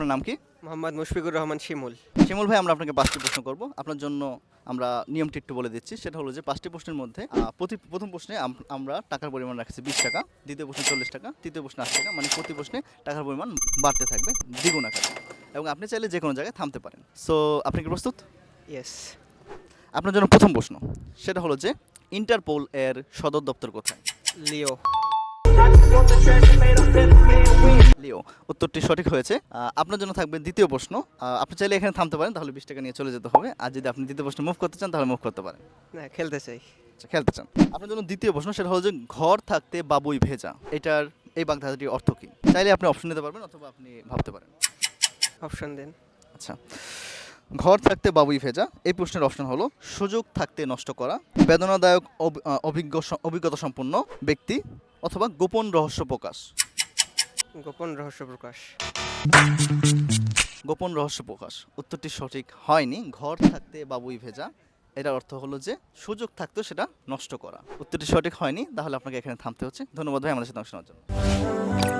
আপনার নাম কি? মোহাম্মদ মুশফিকুর রহমান শিমুল। শিমুল ভাই আমরা আপনাকে পাঁচটি প্রশ্ন করব। আপনার জন্য আমরা নিয়মটি একটু বলে দিচ্ছি। সেটা হলো যে পাঁচটি প্রশ্নের মধ্যে আহ, প্রতি প্রথম প্রশ্নে আম- আমরা টাকার পরিমাণ রাখছি বিশ টাকা দ্বিতীয় প্রশ্নে চল্লিশ টাকা তৃতীয় প্রশ্নে আশি টাকা মানে প্রতি প্রশ্নে টাকার পরিমাণ বাড়তে থাকবে দ্বিগুণ আকারে। এবং আপনি চাইলে যে কোনো জায়গায় থামতে পারেন। সো আপনি কি প্রস্তুত? ইয়েস আপনার জন্য প্রথম প্রশ্ন সেটা হলো যে ইন্টারপোল এর সদর দপ্তর কোথায়? লিও। লিও উত্তরটি সঠিক হয়েছে। আপনার জন্য থাকবে দ্বিতীয় প্রশ্ন। আপনি চাইলে এখানে থামতে পারেন তাহলে বিশ টাকা নিয়ে চলে যেতে হবে। আর যদি আপনি দ্বিতীয় প্রশ্ন মুভ করতে চান তাহলে মুভ করতে পারেন। না খেলতে চাই। আচ্ছা খেলতে চান। আপনার জন্য দ্বিতীয় প্রশ্ন সেটা হলো যে ঘর থাকতে বাবুই ভেজা এটার এই বাগধারাটির অর্থ কী? চাইলে আপনি অপশন নিতে পারবেন অথবা আপনি ভাবতে পারেন। অপশন দেন। আচ্ছা ঘর থাকতে বাবুই ভেজা এই প্রশ্নের অপশন হলো সুযোগ থাকতে নষ্ট করা বেদনাদায়ক অভিজ্ঞ অভিজ্ঞতা সম্পন্ন ব্যক্তি অথবা গোপন রহস্য প্রকাশ। গোপন রহস্য প্রকাশ। গোপন রহস্য প্রকাশ। উত্তরটি সঠিক হয়নি। ঘর থাকতে বাবুই ভেজা। এটার অর্থ হলো যে সুযোগ থাকতো সেটা নষ্ট করা। উত্তরটি সঠিক হয়নি, তাহলে আপনাকে এখানে থামতে হচ্ছে। ধন্যবাদ ভাই আমাদের সাথে অংশ নেওয়ার জন্য।